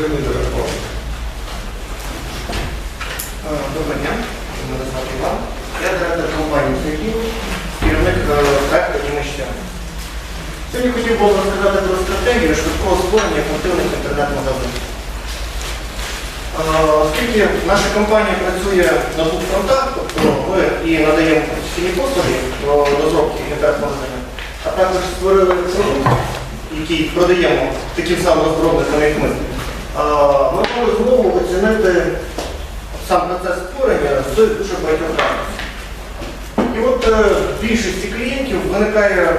ефективний телефон. Е, Доброго дня, мене звати Іван. Я директор компанії «Сергій», керівник е, проекту «Дімища». Сьогодні хотів би розказати про стратегію швидкого створення ефективних інтернет-магазинів. Е, Оскільки наша компанія працює на двох фронтах, тобто ми і надаємо професійні послуги по розробці інтернет-магазинів, а також створили продукт, який продаємо таким самим розробникам, як ми. Ми мали змогу оцінити сам процес створення з дуже багатьох ракурсів. І от е, в більшості клієнтів виникає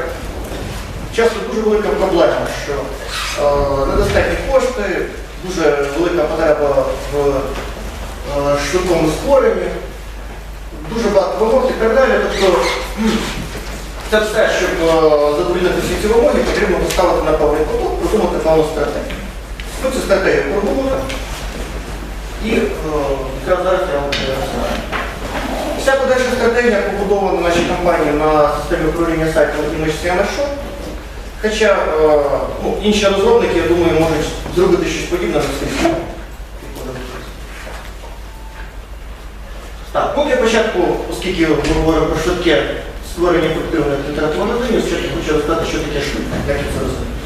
часто дуже велика проблема, що е, недостатні кошти, дуже велика потреба в е, швидкому створенні, дуже багато вимог і так далі. Тобто це все, щоб задовольнити всі ці вимоги, потрібно поставити на певний поток, продумати певну стратегію. Ми цю стратегію продумали. І е, зараз я вам це розкажу. Вся подальша стратегія побудована в нашій компанії на системі управління Image CMS Shop. Хоча е, ну, інші розробники, я думаю, можуть зробити щось подібне на свій Так, для початку, оскільки ми говоримо про швидке створення ефективних інтернет-магазинів, спочатку хочу розказати, що таке швидко, як це розумію.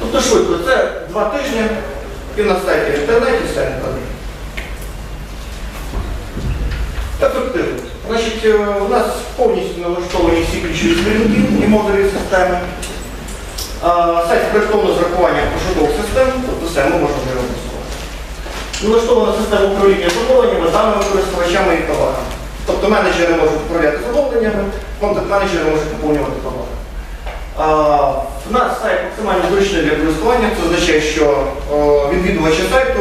Тобто швидко, це два тижні і на сайті в інтернеті все не Ефективно. Значить, е, у нас повністю налаштовані всі ключові сторінки і модулі системи. Сайт спроєктовано з рахуванням пошукових систем, тобто все, ми можемо вже використовувати. Налаштована система управління замовленнями, даними користувачами і товарами. Тобто менеджери можуть управляти замовленнями, контент-менеджери можуть поповнювати товари. У нас сайт максимально зручний для користування, це означає, що відвідувачі сайту,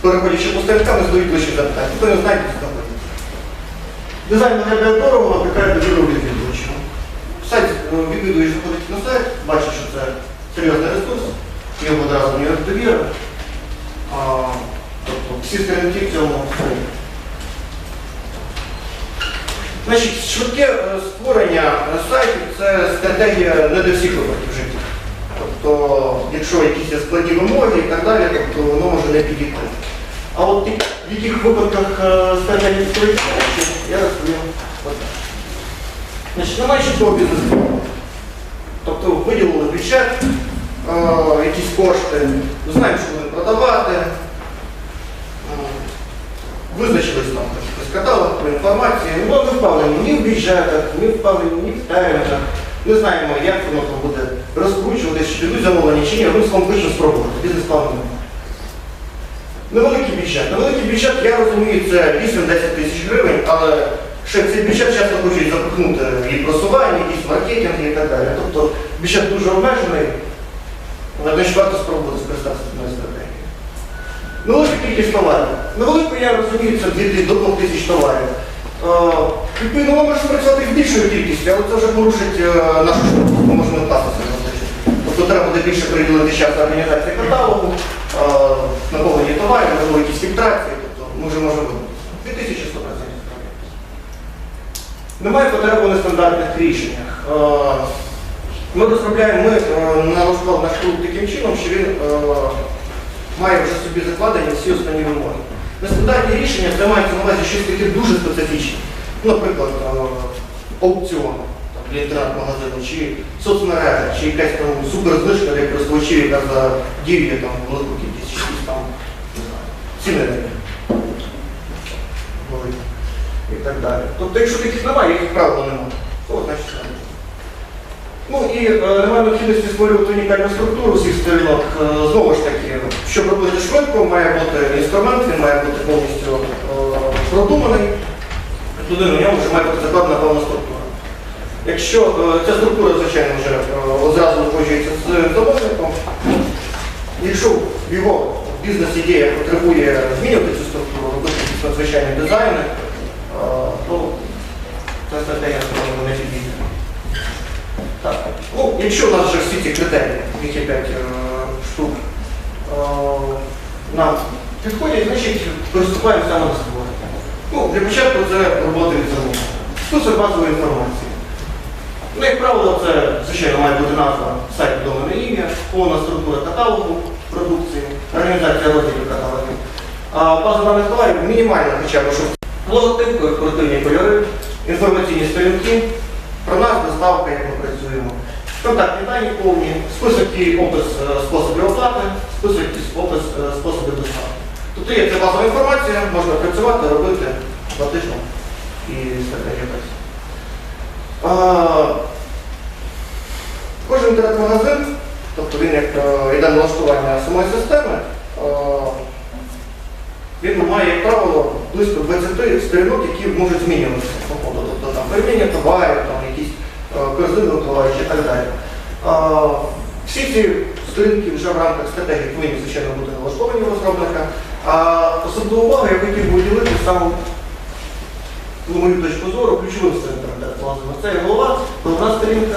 переходячи по сторінкам, не задають лише запитання. Хто не знає, то знаходить. Дизайн виглядає дорого, викликає довіру відвідувачів. Сайт відвідувач заходить на сайт, бачить, що це серйозний ресурс, його одразу не довіра. Тобто всі сторінки в цьому стороні. Значить, швидке е, створення е, сайтів це стратегія не для всіх випадків в житті. Тобто, якщо якісь складні вимоги і так далі, тобто воно може не підійти. А от в яких випадках е, стратегія створюється, я розповім одне. Значить, немає чіткого бізнес-плану. Тобто виділили бюджет, е, якісь кошти, знаємо, що будемо продавати, е, визначились там каталог інформації, ну, не впевнені ні в бюджетах, ні впевнені ні в термінах. Не знаємо, як воно там буде розкручуватися, чи підуть замовлення, чи ні, одним словом точно спробувати, бізнес-плану немає. Невеликий бюджет. Невеликий бюджет, я розумію, це 8-10 тисяч гривень, але ще цей бюджет часто хочуть запихнути і просування, якісь маркетинги і так далі. Тобто бюджет дуже обмежений, але значить варто спробувати скористатися такою стратегією. Невелика кількість товарів. Невелику, я розумію, це 2 до 2 тисяч товарів. Е, Відповідно, ми можемо працювати з більшою кількістю, але це вже порушить е, нашу швидкість, ми можемо на. Тобто треба буде більше приділити час організації каталогу, е, наповнення товарів, можливо, якісь фільтрації, тобто ми вже можемо 2100 працює. Немає потреби в нестандартних рішеннях. Ми розробляємо, ми налаштували наш продукт таким чином, що він має вже собі закладені всі основні вимоги. Нестандартні рішення це на увазі щось таке дуже специфічне. Наприклад, е, аукціон для інтернет-магазину, чи соцмережа, чи якась там суперзнижка для користувачів, яка задіює там велику кількість, чи якісь там ціни І так далі. Тобто, якщо таких немає, їх правило немає, то значить. Ну і е, немає необхідності створювати унікальну структуру всіх сторінок. Е, знову ж таки, щоб робити швидко, має бути інструмент, він має бути повністю е, продуманий. Туди на ньому вже має бути закладена певна структура. Якщо е, ця структура, звичайно, вже е, одразу узгоджується з замовником, якщо його бізнес-ідея потребує змінювати цю структуру, робити надзвичайні дизайни, е, то ця стратегія напевно, не підійде. Так. Ну, якщо у нас вже всі ці критерії, є 5 штук, е, нам підходять, значить приступаємо саме до створення. Ну, для початку це робота замовлення. Тут це базова інформація. Ну, як правило, це, звичайно, має бути назва сайту доменне ім'я, повна структура каталогу продукції, організація розвитку каталогів. А база даних товарів мінімальна хоча б, щоб логотип, корпоративні кольори, інформаційні сторінки, про нас, доставка, як ми працюємо. Контактні дані повні, список і опис е, способів оплати, список і опис е, способів доставки. Тобто є ця базова інформація, можна працювати, робити платежно і стратегія працює. Кожен інтернет-магазин, тобто він як е, йде налаштування самої системи, е, він має, як правило, близько 20 сторінок, які можуть змінюватися. Тобто там переміння товарів, якісь е, корзини випливаючі і так далі. Всі ці сторінки вже в рамках стратегії повинні, звичайно, бути налаштовані розробника. Особливу увагу я хотів би уділити саме на мою точку зору, ключовим центром магазину. Це є голова, головна сторінка,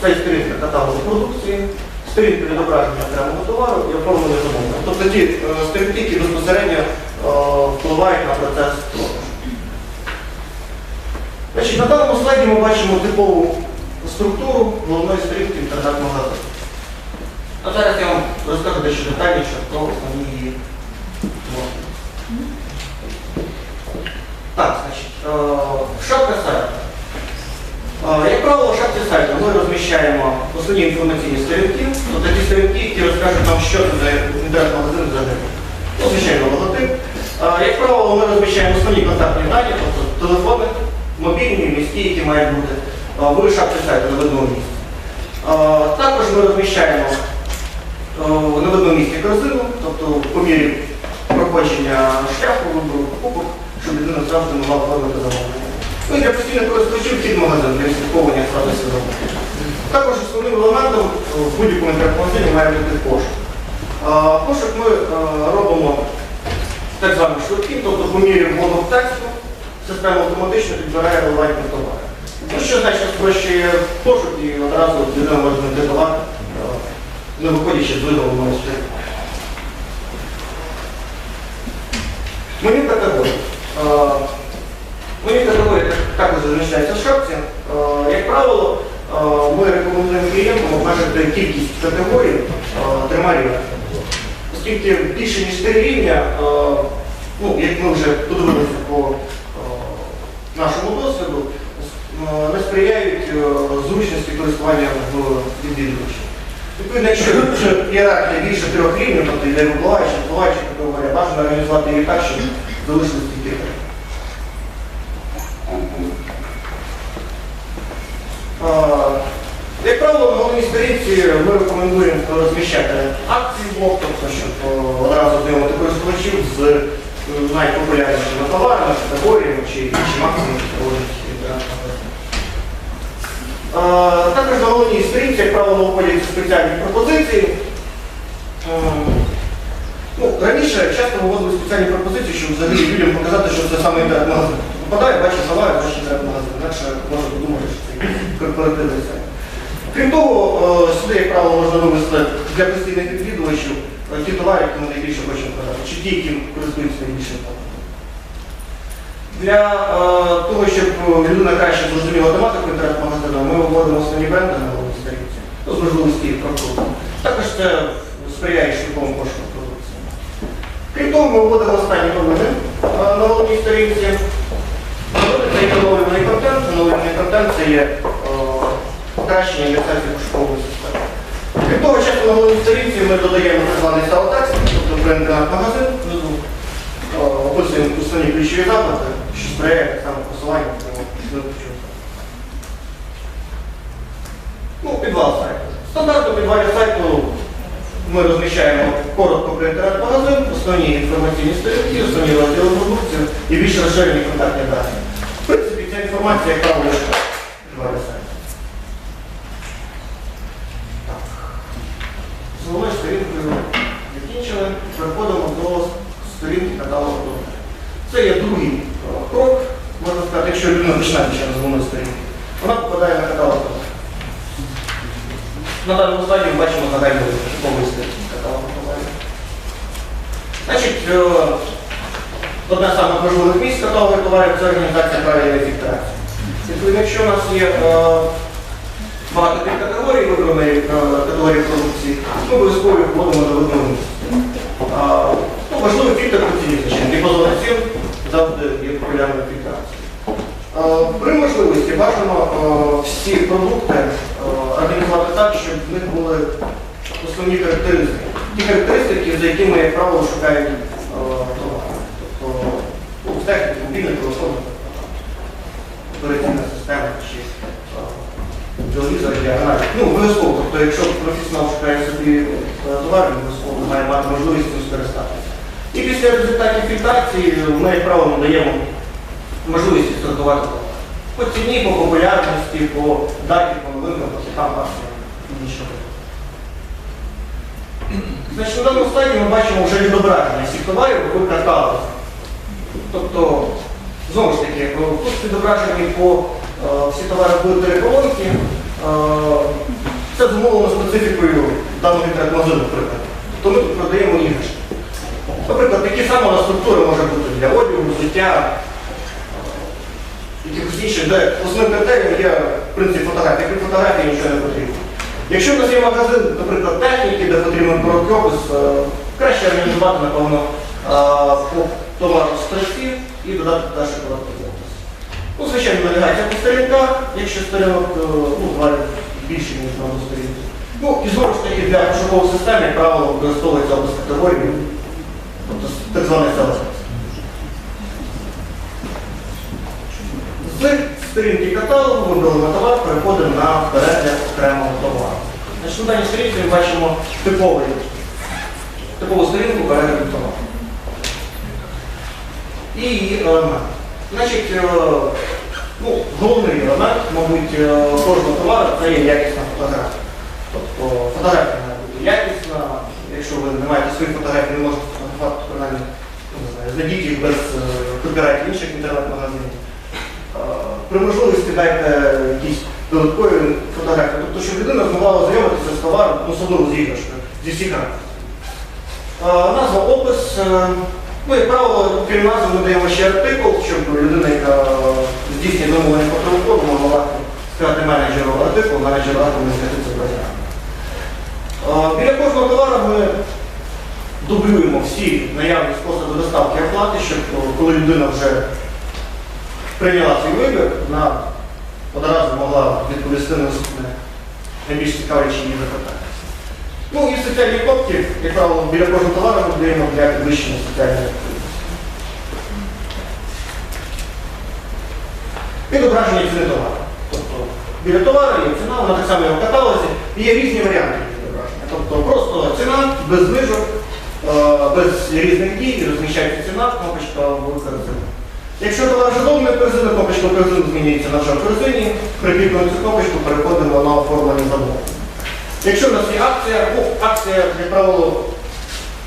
це є сторінка каталогу продукції, сторінка відображення окремого товару і оформлення замовлення. Тобто ті е, сторінки, які безпосередньо е, впливають на процес продажу. На даному слайді ми бачимо типову структуру головної сторінки інтернет-магазину. А зараз я вам розкажу дещо детальніше про основні її блоки. Так, значить, е, шапка сайту. Е, Як правило, в шапці сайту ми розміщаємо основні інформаційні сторінки, тобто ті сторінки, які розкажуть нам, що це за інтернет-магазин взагалі. Ну, звичайно, логотип. Е, Як правило, ми розміщаємо основні контактні дані, тобто телефони, мобільні, міські, які мають бути е, в шапці на місці. Також ми розміщаємо на видному місці корзину, тобто по мірі проходження шляху, вибору покупок, щоб людина завжди могла оформити замовлення. Ну і для постійних користувачів вхід в магазин для відслідковування статусу замовлення. Також основним елементом в будь-якому інтернет-магазині має бути пошук. Пошук ми робимо так званим швидким, тобто по мірі вводу тексту система автоматично підбирає релевантні товари. Ну, що значить спрощує пошук і одразу людина товар, е, не виходячи з видаленого сторінку. Меню категорії. Меню категорії також зазначається в шапці. Як правило, ми рекомендуємо клієнтам обмежити кількість категорій трьома рівнями. Оскільки більше ніж три рівня, ну, як ми вже подивилися по нашому досвіду, не сприяють е, зручності користування в відвідувачі. Відповідно, якщо ієрархія більше трьох рівнів, тобто йде випливаюча, випливаюча категорія, бажано організувати її так, щоб залишилось тільки три. Е, Як правило, на головній сторінці ми рекомендуємо розміщати акції блок, тобто, щоб е, одразу знайомити користувачів з е, найпопулярнішими товарами, категоріями чи іншими акціями, які проводять. Е, Також на головній сторінці, як правило, вводяться спеціальні пропозиції. Ну, раніше часто виводили спеціальні пропозиції, щоб взагалі людям показати, що це саме інтернет-магазин. Попадає, бачить товар, бачить інтернет-магазин. Інакше можна подумати, що це корпоративний сайт. Крім того, е, сюди, як правило, можна вивести для постійних відвідувачів е, ті товари, які ми найбільше хочемо продати, чи ті, які користуються найбільшим попитом. Для е, того, щоб людина краще зрозуміла тематику інтернет-магазину, ми виводимо основні бренди на головній сторінці, ну, з можливості їх прокруту. Також це сприяє швидкому пошуку продукції. Крім того, ми вводимо останні новини е, на головній сторінці. Це є оновлений контент. Оновлений контент це є е, покращення індексації пошукової системи. Крім того, часто на головній сторінці ми додаємо так званий саутекст, тобто бренд магазин внизу. Е, Описуємо основні ключові запити, сприяє так само до ключових. Ну, підвал сайту. Стандартно підвалі сайту ми розміщаємо коротко про інтернет-магазин, основні інформаційні сторінки, основні розділи продукції і більш розширені контактні дані. В принципі, ця інформація, яка буде підвалі сайту. Так. З головною сторінкою закінчили. Переходимо до сторінки каталогу продуктів. Це є другий е, крок, можна сказати, якщо людина починає ще з головної сторінки. Вона попадає на каталог продуктів. Ми бачимо загальну повністю каталогу товарів. Значить, е, одне з самих важливих місць каталогу товарів це організація правильної фільтрації. Відповідно, якщо у нас є е, багато тих категорій, вибраної е, категорії продукції, ми обов'язково вводимо до одного місця. Ну, важливий фільтр звичайно. Цін завжди є популярною фільтрацією. Е, При можливості е, всі продукти організувати так, щоб в них були основні характеристики. Ті характеристики, за якими, як правило, шукають е. Тобто ну, в техніці, мобільний телефон, операційна система чи е, телевізор, діагональ. Ну, обов'язково. Тобто, якщо професіонал шукає собі е, товар, він обов'язково має мати можливість цим скористатися. І після результатів фільтрації ми, як правило, надаємо можливість сортувати товар. По ціні, по популярності, по даті, по новинкам, по хітам і іншого. Значить, на даному слайді ми бачимо вже відображення всіх товарів в каталозі. Тобто, знову ж таки, тут відображені по е, всі товари були переполонки. Е, це зумовлено специфікою даного інтернет-магазину, наприклад. То ми тут продаємо іграшки. Наприклад, такі саме структури може бути для одягу, взуття, якихось де основним критерієм є принцип фотографії. Крім фотографії нічого не потрібно. Якщо в нас є магазин, наприклад, техніки, де потрібен короткий опис, е, краще організувати, напевно, е, по товару строчків і додати ще короткий опис. Ну, звичайно, навігація по сторінках, якщо сторінок е, ну, товарів більше, ніж на одну сторінку. Ну і знову ж таки для пошукової системи, як правило, використовується опис категорії, тобто так званий З сторінки каталогу вибрали на товар, переходимо на перегляд окремого товару. На даній сторінці ми бачимо типовий, типову сторінку перегляду товару. І її елемент. Значить, е, ну, головний елемент, мабуть, е, кожного товару це є якісна фотографія. Тобто фотографія має бути якісна, якщо ви не маєте своїх фотографій, не можете фотографувати, принаймні, ну, знайдіть їх без е, копірайтів інших інтернет-магазинів. При можливості дайте якісь додаткові фотографії, тобто, щоб людина змогла ознайомитися з товаром, ну, особливо з іграшкою, зі всіх Назва опис. е, Ну, як правило, крім назви ми даємо ще артикул, щоб людина, яка здійснює замовлення по телефону, могла сказати менеджеру артикул, менеджеру це базар. Біля кожного товару ми дублюємо всі наявні способи доставки оплати, щоб коли людина вже прийняла свій вибір, вона одразу могла відповісти на найбільш цікавлячі її запитання. Ну і соціальні кнопки, як правило, біля кожного товару ми даємо для підвищення соціальної активності. Відображення ціни товару. Тобто біля товару є ціна, вона так само в каталозі, і є різні варіанти відображення. Тобто просто ціна, без знижок, е, без різних дій, і розміщається ціна, кнопочка велика резина. Якщо товар вже довгий корзина, кнопочка корзини змінюється на вже корзині, прикріплюємо цю кнопочку, переходимо на оформлення замовлення. Якщо в нас є акція, ну, акція, як правило,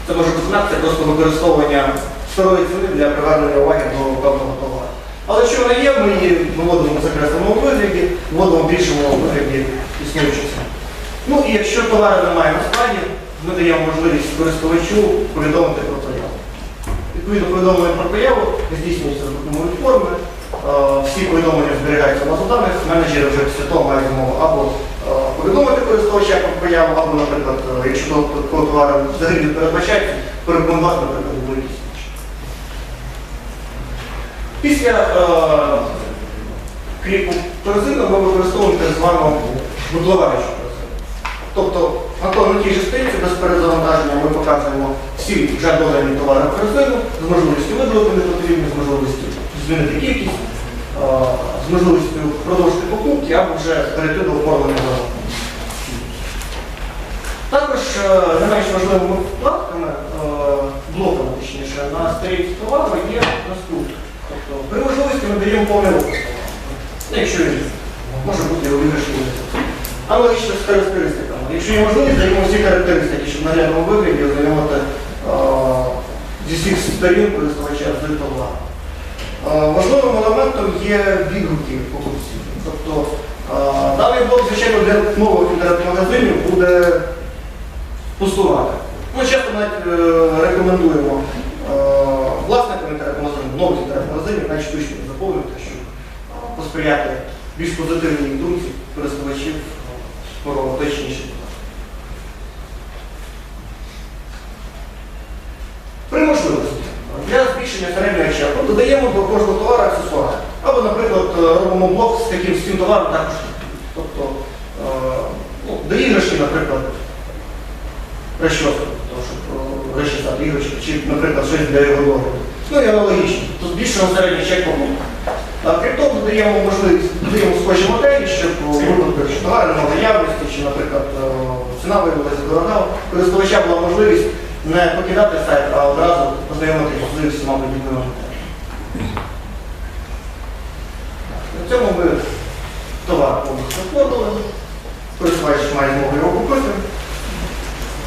це може бути акція, просто використовування старої ціни для привернення уваги до певного товару. Але якщо вона є, ми її виводимо в закресленому вигляді, вводимо в більшому вигляді існуючу. Ну і якщо товару немає на складі, ми даємо можливість користувачу повідомити про появу. Відповідно, повідомлення про появу здійснюється за допомогою форми. Е, Всі повідомлення зберігаються в базу даних, менеджери вже після того мають змогу або е, повідомити користувача про появу, або, наприклад, е, якщо такого товару взагалі не передбачається, порекомендувати, наприклад, до якісь інші. Після е, кліпу корзину ми використовуємо так звану бутловаричу корзину. Тобто на на тій же сторінці без перезавантаження ми показуємо всі вже додані товари корзину з можливістю видалити непотрібні, з можливістю змінити кількість, з можливістю продовжити покупки або вже перейти до оформлення замовлення. Також е, не менш важливими вкладками, е, блоками точніше, на сторінці товару є наступне. Тобто при можливості ми даємо повний опис. Ну, Якщо він може бути виграшні. Аналогічно з характеристиками. Якщо є можливість, даємо всі характеристики, щоб на наглядному вигляді ознайомити зі всіх сторін користувача з товаром. Е, Важливим елементом є відгуки покупців. Тобто даний блок, звичайно, для нових інтернет-магазинів буде пустувати. Ми часто навіть е, рекомендуємо власникам інтернет-магазинів, нових інтернет-магазинів, навіть штучно заповнити, щоб посприяти більш позитивній думці користувачів про чи. При можливості для збільшення середнього чеку додаємо до кожного товару аксесуари. Або, наприклад, е, робимо блок з таким цим товаром також. Тобто е, ну, до іграшки, наприклад, розчоску, тому що е, розчесати іграшки, чи, наприклад, щось для його догляду. Ну і аналогічно, збільшуємо середній чек покупки. А крім того, додаємо можливість, додаємо схожі моделі, щоб у випадку, якщо товари немає наявності, чи, наприклад, е, ціна виявилася дорога, користувача була можливість не покидати сайт, а одразу познайомитися з всіма подібними моделями. На цьому ми товар повністю оформили, користувач має змогу його купити.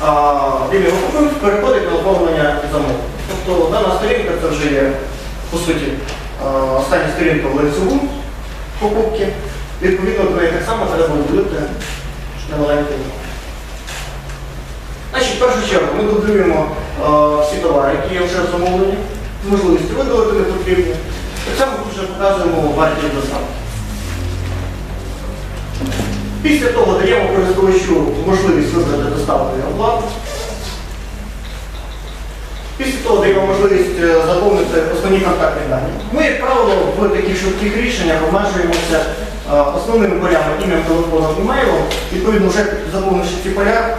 А він його купив, переходить на оформлення замовлення. Тобто дана сторінка це вже є, по суті, остання сторінка в ланцюгу покупки. Відповідно до неї так само треба вводити немаленький. Значить, в першу чергу ми дублюємо а, всі товари, які є вже замовлені, з можливістю видалити не потрібні. Так само вже показуємо вартість доставки. Після того даємо користувачу можливість вибрати доставку і оплату. Після того даємо можливість е, заповнити основні контактні дані. Ми, як правило, в таких швидких рішеннях обмежуємося е, основними полями ім'ям, телефоном, імейлом. Відповідно, вже заповнивши ці поля, е,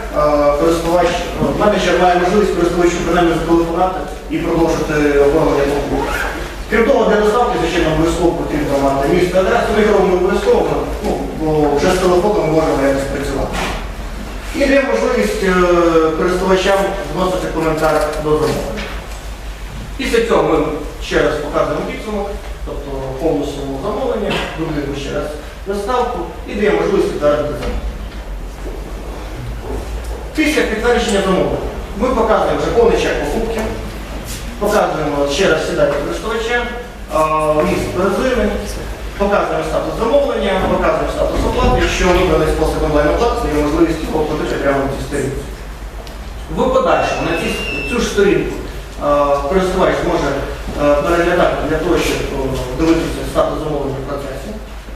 користувач, е, менеджер має можливість користувачу принаймні зателефонувати і продовжити оформлення покупки. Крім того, для доставки, звичайно, обов'язково потрібно мати місце адресу, ми робимо обов'язково, ну, бо вже з телефоном можемо якось працювати. І дає можливість е, користувачам вносити коментар до замовлення. Після цього ми ще раз показуємо підсумок, тобто повну суму замовлення, дублюємо ще раз доставку і дає можливість підтвердити замовлення. Після підтвердження замовлення ми показуємо вже повний чек покупки, показуємо ще раз сідати користувача, а, місце резини, показуємо статус замовлення, показуємо статус оплати, якщо вибраний спосіб онлайн-оплати, є можливість його оплатити прямо на цій сторінці. В подальшому на цю ж сторінку користувач може переглядати для того, щоб о, дивитися статус замовлення в процесі.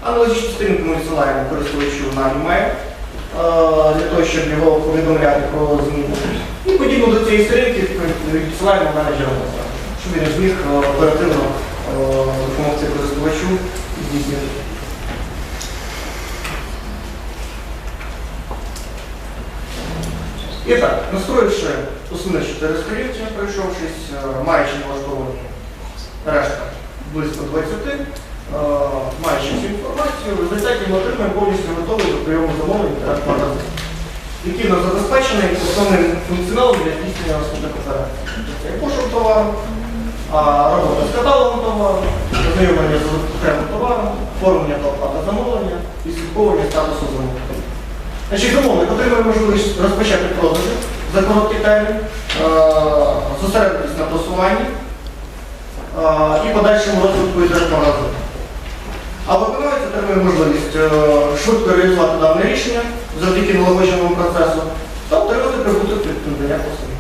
Аналогічну сторінку ми відсилаємо користувачу на e-mail, для того, щоб його повідомляти про зміни. І подібно до цієї сторінки відсилаємо менеджеру, щоб він зміг оперативно допомогти користувачу. І так, настроївши основні чотири пройшовшись, е, маючи налаштовані решта близько 20, е, маючи всю інформацію, в результаті ми отримаємо повністю готовий до прийому замовлень інтернет-магазин, який нас забезпечений основним функціоналом для здійснення наступних операцій. Це пошук товару, а, робота з каталогом товару, ознайомлення з окремим товаром, оформлення та оплата замовлення і слідковування статусу замовлення. Значить, замовник отримує можливість розпочати продажі за короткий термін, зосередитись на просуванні і подальшому розвитку інтернет-магазину. А виконавець отримує можливість е, швидко реалізувати дане рішення завдяки налагодженому процесу та отримати прибуток від надання послуги.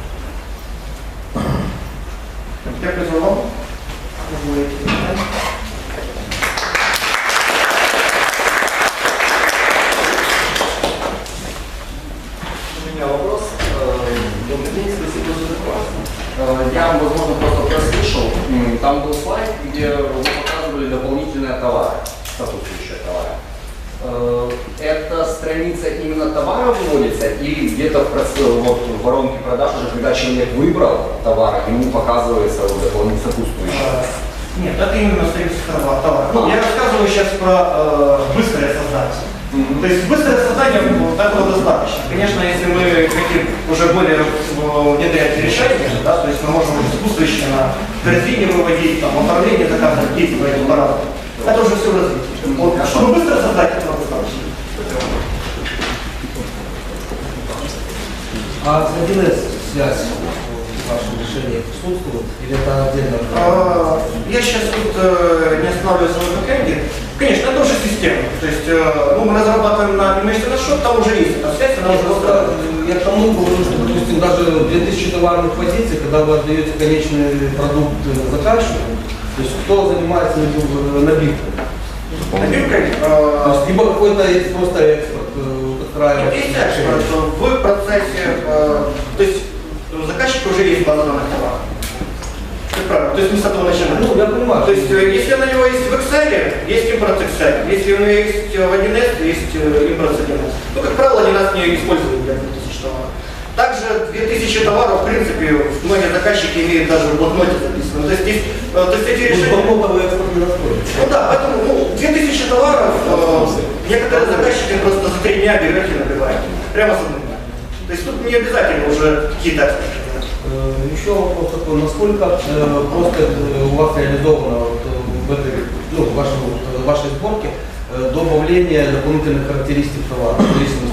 Дякую за увагу. У меня вопрос. Э, Добрый день, спасибо за доклад. Я, возможно, просто прослушал. Там был слайд, где вы показывали дополнительные товары, сопутствующие товары. Эта страница именно товара выводится или где-то в, вот, в воронке продаж уже, когда человек выбрал товар, ему показывается вот дополнительно сопутствующие? Э, Нет, это именно страница товара. Ну, я рассказываю сейчас про э, быстрое создание. Мгм. То есть быстрое создание ну, такого достаточно. Конечно, если мы хотим уже более э, внедрять решения, да, то есть мы можем уже сопутствующие на корзине выводить, там, оформление заказа, действовать по-разному. Это уже все развитие. Вот, а чтобы быстро создать, этого достаточно. А с 1С связь в вашем решении присутствует или это отдельно? А, Я сейчас тут э, не останавливаюсь на бэкэнде. Конечно, это уже система. То есть э, ну, мы разрабатываем на на счет, там уже есть эта связь, она Нет, уже просто я к тому говорю, что, допустим, даже 2000 товарных позиций, когда вы отдаете конечный продукт э, заказчику, то есть кто занимается набив- набивкой? Набивкой, То э, есть либо какой-то есть просто экспорт, Есть что в процессе, э, то есть у заказчика уже есть база данных товаров. Как правило, то есть мы с этого начинаем. Ну, я понимаю. То есть, э, если на него есть в Excel, есть импорт Excel. Если у него есть э, в 1С, есть импорт с 1С. Ну, как правило, они нас не используют для 2000 товаров. 2000 товаров, в принципе, многие заказчики имеют даже в блокноте записано. То есть, здесь, э, то есть эти решения... Экспорт не расходится. Ну да, поэтому ну, 2000 товаров э, некоторые заказчики просто за три дня берете и набиваете. Прямо с одного дня. То есть тут не обязательно уже какие-то. Э, Еще вопрос такой, насколько э, просто э, у вас реализовано вот, в этой, ну, в вашей, э, вашей сборке добавление дополнительных характеристик товара, в зависимости?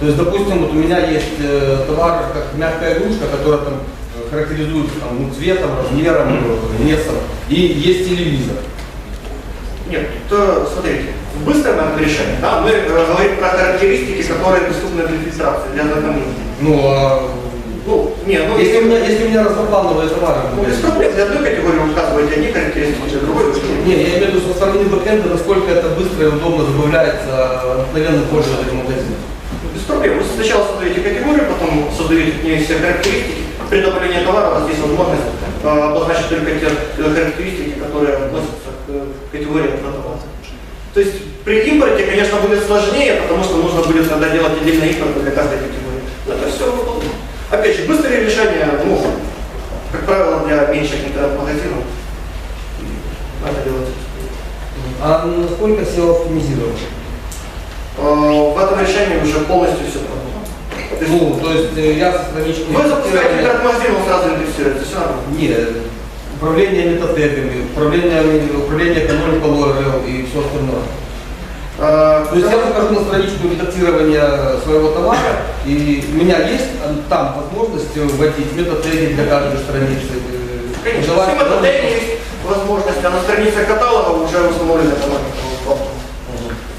То есть, допустим, вот у меня есть э, товар, как мягкая игрушка, которая там э, характеризуется там, ну, цветом, размером, э, весом, и есть телевизор. Нет, то смотрите, в быстром этом решении, да, мы э, говорим про характеристики, которые доступны для фильтрации, для ознакомления. Ну, а Ну, не, ну если, у меня, если у меня разноплановые товары, ну, без проблем, для одной категории указываете одни характеристики, для другой другие. Не, я имею в виду со стороны бэкэнда, насколько это быстро и удобно добавляется обыкновенным пользователям магазина. Проблем. Вы сначала создаете категорию, потом создаете к ней все характеристики. При добавлении товара у вас есть возможность э, обозначить только те э, характеристики, которые относятся к э, категории этого. То есть при импорте, конечно, будет сложнее, потому что нужно будет тогда делать отдельный импорт для каждой категории. Но это все удобно. Опять же, быстрые решения, ну, как правило, для меньших интернет-магазинов надо делать. А насколько SEO оптимизировано? В этом решении уже полностью все продумано. То есть Ну, то есть э, я со странички... Вы запускаете он сразу индексируется, все нормально. Нет, управление метатегами, управление, управление canonical URL и все остальное. Э, То есть я захожу на страничку редактирования своего товара, и у меня есть там возможность вводить метатеги для каждой страницы. Конечно, это canonical. есть возможность, а на странице каталога уже установлена экономика.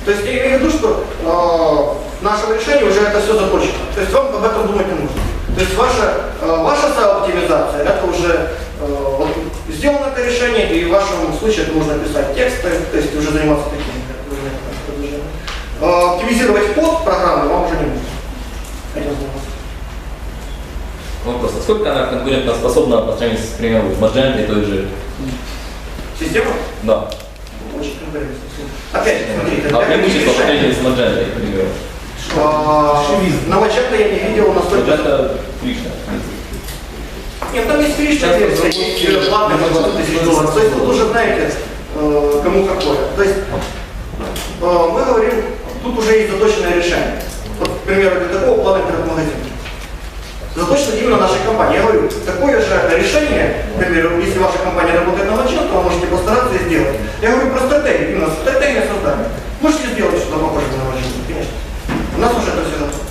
То есть я имею в виду, что э, в нашем решении уже это все закончено. То есть вам об этом думать не нужно. То есть ваша, э, ваша оптимизация это уже э, вот, сделано это решение, и в вашем случае это можно писать тексты, то есть уже заниматься такими предложениями. Э, Оптимизировать код программы вам уже не нужно. Этим заниматься. Вопрос. Насколько она конкурентоспособна по сравнению с, к примеру, Magento и той же? Система Да. Опять же, смотрите, А для преимущество по сравнению с Magento, к примеру? А, На Мачете я не видел настолько... Magento отлично. Нет, там есть фишки, Сейчас есть платные по 100 тысяч долларов. То есть тут уже знаете, э, кому какое. То есть э, мы говорим, тут уже есть заточенное решение. Вот, к примеру, для такого плана интернет-магазина. Заточено именно нашей компании. Я говорю, такое же решение, к примеру, если ваша компания работает на Magento, то вы можете постараться и сделать. Я говорю про стратегию, именно стратегия создания. Можете сделать что-то похожее на Magento, конечно. У нас уже это все готово.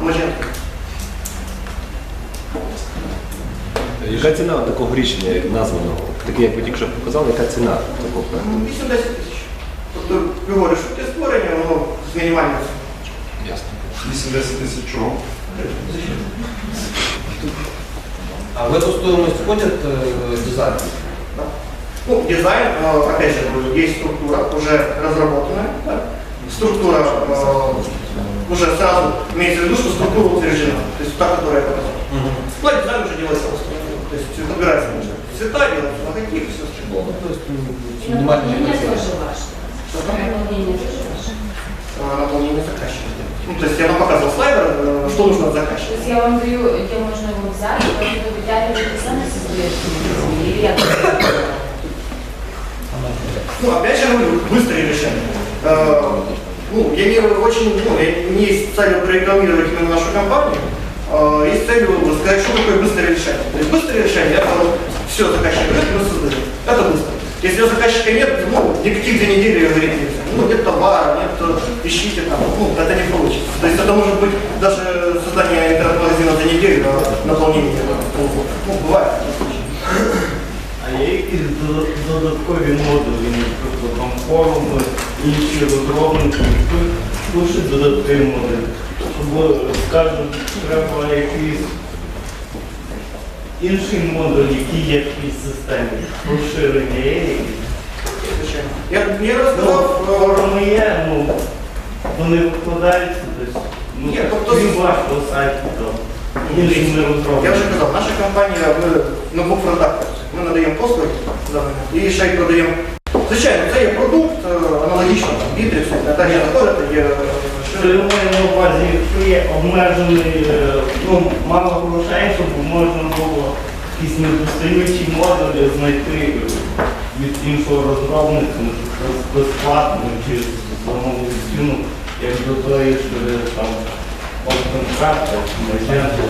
Magento. Яка ціна такого рішення як названого? Таке, як ви тільки що показали, яка ціна такого проекту? Ну, 8-10 тисяч. Тобто, ви говорите, що те створення, воно з мінімальним. Ясно. 80 тисяч чого? А в эту стоимость входит э, дизайн? Да. Ну, дизайн, э, опять же, есть структура уже разработанная. да. Структура э, уже сразу имеется в виду, что структура утверждена. То есть та, которая я показал. Ну, а дизайн уже делается просто. То есть подбирается уже цвета, делается логотип, все остальное. Ну, то есть м, И минимальный наполнение тоже ваше. Наполнение Наполнение заказчика. Ну, то есть я вам показывал слайдер, э, что нужно от То заказчика. есть я вам даю, где можно его взять, и вы вытягиваете сами создаете или я Ну, опять же, говорю, быстрые решения. Э, ну, я не очень, ну, я не есть целью прорекламировать именно нашу компанию, э, есть целью рассказать, что такое быстрое решение. То есть быстрое решение, это все заказчик берет, мы создаем. Это быстро. Если у заказчика нет, ну, никаких две недели говорить нельзя. Ну, нет товара, нет, э, ищите там, ну, это не получится. То есть это может быть даже создание интернет-магазина за неделю, а наполнение полгода. Ну, бывает. такие случаи. А є якісь додат- додаткові модулі, наприклад, там форуми, інші розробники, хто пише додаткові модулі. Щоб, скажімо, треба якийсь інший модуль, який є в цій системі. Розширення є Я, я Ну, розказав, е, є, ну, вони викладаються десь. Ну, Ні, тобто- крім вашого сайту там. Іншими Я вже казав, наша компанія, ми на двох фронтах працюємо. Ми надаємо послуги і ще й продаємо. Звичайно, це є продукт, е, аналогічно там, бітриксу, не так, є е, Що що- маю на увазі, якщо є обмежений, е, ну, мало грошей, щоб можна було якісь недостаючі модулі знайти від іншого розробника, безплатно чи за нову ціну, як до тої е, там OpenCraft, Magento.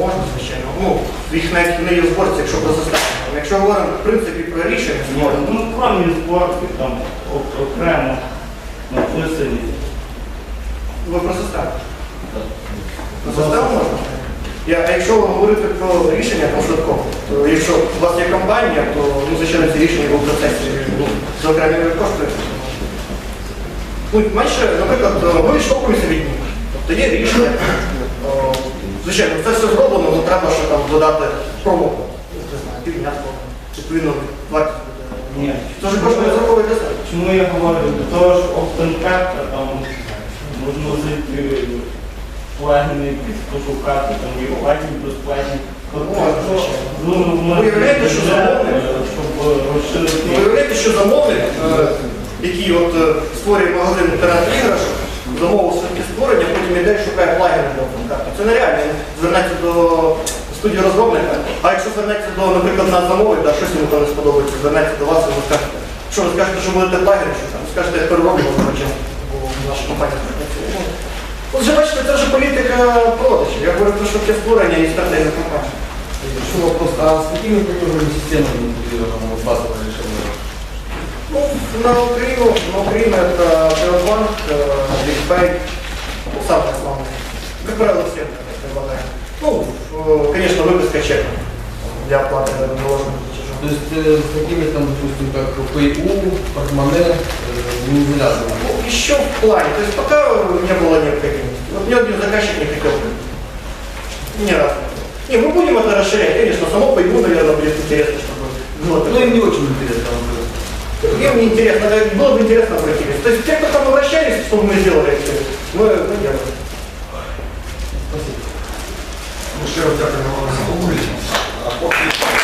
Можна, звичайно. Ну, їх навіть не є зборці, якщо про заставку. Якщо говоримо в принципі про рішення, то можна. Ну, кромі зборки там окремо написані. Ви про заставку. Про заставку можна? Я, а якщо говорити про рішення по швидкому, то якщо у вас є компанія, то ну, звичайно ці рішення в процесі ну, за окремі кошти. Ну, менше, наприклад, ми відштовхуємося від них. Тобто є рішення. О, Звичайно, це все зроблено, але треба ще там додати промоку. Не знаю, півняко, відповідно, вартість. Ні. Це ж кошти розраховує для себе. Чому я говорю? До того ж OpenCart, там можна зайти плагіни пошукати, там є звичайно. ну, ми- Уявляєте, що замовник- е. Ви уявляєте, що замовник, е, який от е, створює магазин інтернет-іграшок, замовив собі створення, потім іде і шукає плагіни для OpenCart. Це нереально. Звернеться до студії розробника, а якщо звернеться до, наприклад, нас замовить, да, щось йому там не сподобається, звернеться до вас і ви скажете, що ви скажете, що будете плагіни, що там, скажете, я перероблю, хоча бо наша компанія так працює. Ну, От вже бачите, це вже політика продажів. Я говорю про швидке створення і стратегія компанії. Еще вопрос, а с какими платежными системами интегрировано вот базовое решение? Ну, на Украину, на Украину это Приватбанк, Бигпэй, самое основное. Как правило, все это предлагаем. Ну, э, конечно, выписка чека для оплаты наложенных платежей. То есть э, с такими там, допустим, как ПИУ, портмоне, э, не завязано. Ну, еще в плане, то есть пока не было необходимости. Вот ни один заказчик не хотел. Ни разу. Не, мы будем это расширять, конечно, само пойму, наверное, будет интересно, чтобы было Ну, им не очень интересно. Мне не интересно, было бы интересно обратились. То есть те, кто там обращались, что мы сделали, мы, мы делаем. Раз дякую вам за поки